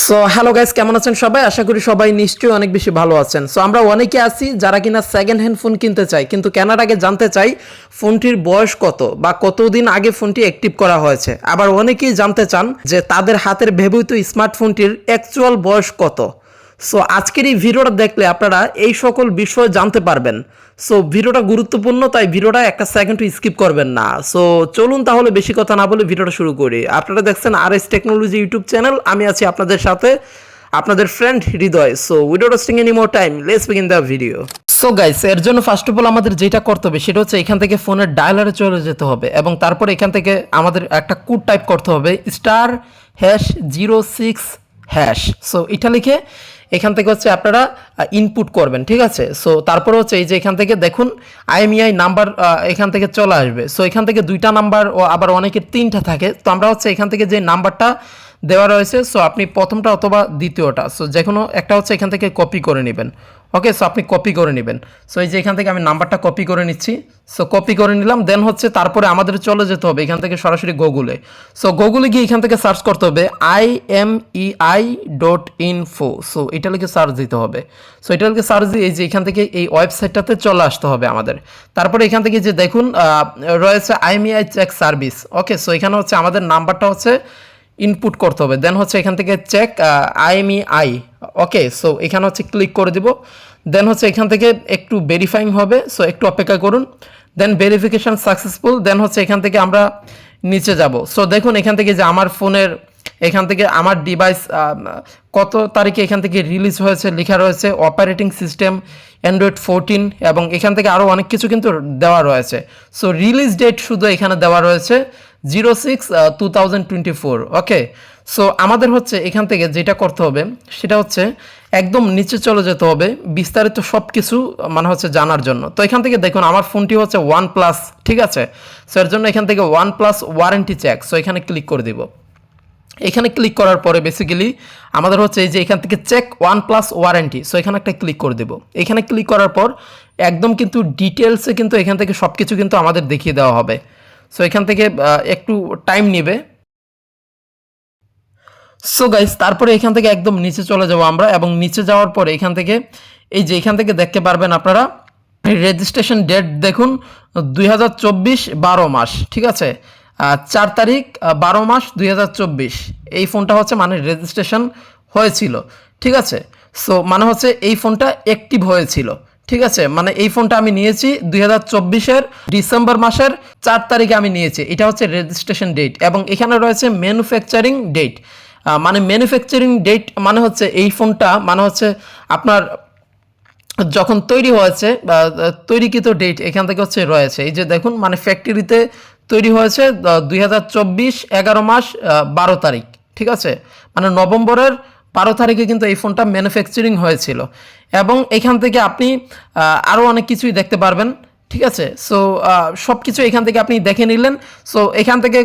So hello guys কেমন আছেন সবাই? আশা করি সবাই নিশ্চয়ই অনেক বেশি ভালো আছেন। সো আমরা অনেকে আছি যারা কিনা সেকেন্ড হ্যান্ড ফোন কিনতে চাই, কিন্তু কেনার আগে জানতে চাই ফোনটির বয়স কত বা কতদিন আগে ফোনটি অ্যাক্টিভ করা হয়েছে। আবার অনেকেই জানতে চান যে তাদের হাতের ব্যবহৃত স্মার্টফোনটির অ্যাকচুয়াল বয়স কত। সো আজকের এই ভিডিওটা দেখলে আপনারা এই সকল বিষয় জানতে পারবেন। সো ভিডিওটা গুরুত্বপূর্ণ, তাই ভিডিওটা একটা সেকেন্ড স্কিপ করবেন না। সো চলুন তাহলে বেশি কথা না বলে ভিডিওটা শুরু করি। আপনারা দেখছেন R S technology YouTube channel আমি আছি আপনাদের সাথে, আপনাদের friend Hridoy. So without wasting any more time let's begin the video so guys এর জন্য ফার্স্ট অফ অল আমাদের যেটা করতে হবে, সেটা হচ্ছে এখান থেকে ফোনের ডায়ালারে চলে যেতে হবে এবং তারপর এখান থেকে আমাদের একটা কোড টাইপ করতে হবে star hash zero six hash so এটা লিখে এখান থেকে হচ্ছে আপনারা ইনপুট করবেন, ঠিক আছে? সো তারপরে হচ্ছে এই যে এখান থেকে দেখুন আইএমইআই নাম্বার এখান থেকে চলে আসবে। সো এখান থেকে দুইটা নাম্বার ও আবার অনেকের তিনটা থাকে। তো আমরা হচ্ছে এখান থেকে যে নাম্বারটা দেওয়া রয়েছে সো আপনি প্রথমটা অথবা দ্বিতীয়টা। সো যে কোনো একটা হচ্ছে এখান থেকে কপি করে নেবেন। ওকে সো আপনি কপি করে নেবেন। সো এই যে এখান থেকে আমি নাম্বারটা কপি করে নিচ্ছি। সো কপি করে নিলাম দেন হচ্ছে তারপরে আমাদের চলে যেতে হবে এখান থেকে সরাসরি গুগলে সো গুগলে গিয়ে এখান থেকে সার্চ করতে হবে I M E I dot info so এটা লিখে সার্চ দিতে হবে। সো এটা লিখে সার্চ দিয়ে এই যে এখান থেকে এই ওয়েবসাইটটাতে চলে আসতে হবে আমাদের। তারপরে এখান থেকে যে দেখুন রয়েছে IMEI check service okay so এখানে হচ্ছে আমাদের নাম্বারটা হচ্ছে ইনপুট করতে হবে। দেন হচ্ছে এখান থেকে চেক আইএমইআই ওকে সো এখানে হচ্ছে ক্লিক করে দিব। দেন হচ্ছে এখান থেকে একটু ভেরিফাইং হবে সো একটু অপেক্ষা করুন। দেন ভেরিফিকেশন সাকসেসফুল দেন হচ্ছে এখান থেকে আমরা নিচে যাব। সো দেখুন এখান থেকে যে আমার ফোনের, এখান থেকে আমার ডিভাইস কত তারিখে এখান থেকে রিলিজ হয়েছে, লেখা রয়েছে অপারেটিং সিস্টেম অ্যান্ড্রয়েড ফোরটিন এবং এখান থেকে আরও অনেক কিছু কিন্তু দেওয়া রয়েছে। সো রিলিজ ডেট শুধু এখানে দেওয়া রয়েছে। Zero six two thousand twenty four okay so আমাদের হচ্ছে এখান থেকে যেটা করতে হবে, সেটা হচ্ছে একদম নিচে চলে যেতে হবে, বিস্তারিত সব কিছু মানে হচ্ছে জানার জন্য। তো এখান থেকে দেখুন, আমার ফোনটি হচ্ছে ওয়ান প্লাস ঠিক আছে? সো এর জন্য এখান থেকে OnePlus warranty check so এখানে ক্লিক করে দিব। এখানে ক্লিক করার পরে বেসিক্যালি আমাদের হচ্ছে এই যে এখান থেকে check OnePlus warranty so এখানে একটা ক্লিক করে দেবো। এখানে ক্লিক করার পর একদম কিন্তু ডিটেলসে কিন্তু এখান থেকে সব কিছু কিন্তু আমাদের দেখিয়ে দেওয়া হবে। সো এখান থেকে একটু টাইম নেবে। সো গাইস তারপরে এখান থেকে একদম নিচে চলে যাব আমরা এবং নিচে যাওয়ার পরে এখান থেকে, এই যে এখান থেকে দেখতে পারবেন আপনারা রেজিস্ট্রেশন ডেট দেখুন, দুই হাজার চব্বিশ বারো মাস, ঠিক আছে? চার তারিখ বারো মাস, দুই হাজার চব্বিশ। এই ফোনটা হচ্ছে মানে রেজিস্ট্রেশন হয়েছিল, ঠিক আছে? সো মানে হচ্ছে এই ফোনটা অ্যাক্টিভ হয়েছিল। ঠিক আছে? মানে এই ফোনটা আমি নিয়েছি দুই হাজার চব্বিশের ডিসেম্বর মাসের চার তারিখে আমি নিয়েছি। এটা হচ্ছে রেজিস্ট্রেশন ডেট এবং এখানে রয়েছে ম্যানুফ্যাকচারিং ডেট মানে ম্যানুফ্যাকচারিং ডেট মানে হচ্ছে এই ফোনটা মানে হচ্ছে আপনার যখন তৈরি হয়েছে বা তৈরিকৃত ডেট এখান থেকে হচ্ছে রয়েছে। এই যে দেখুন মানে ফ্যাক্টরিতে তৈরি হয়েছে দুই হাজার চব্বিশ এগারো মাস বারো তারিখ। ঠিক আছে? মানে নভেম্বরের বারো তারিখে কিন্তু এই ফোনটা ম্যানুফ্যাকচারিং হয়েছিল। এবং এখান থেকে আপনি আরও অনেক কিছুই দেখতে পারবেন, ঠিক আছে? সো সব কিছু এখান থেকে আপনি দেখে নিলেন। সো এখান থেকে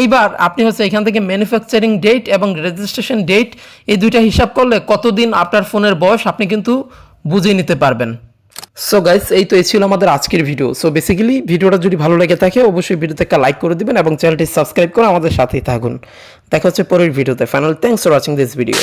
এইবার আপনি হচ্ছে এখান থেকে ম্যানুফ্যাকচারিং ডেট এবং রেজিস্ট্রেশন ডেট এই দুইটা হিসাব করলে কতদিন আপনার ফোনের বয়স আপনি কিন্তু বুঝে নিতে পারবেন। সো গাইস এই তো, এই ছিল আমাদের আজকের ভিডিও সো বেসিক্যালি ভিডিওটা যদি ভালো লেগে থাকে, অবশ্যই ভিডিওতে একটা লাইক করে দিবেন এবং চ্যানেলটি সাবস্ক্রাইব করে আমাদের সাথেই থাকুন। দেখা হচ্ছে পরের ভিডিওতে final thanks for watching this video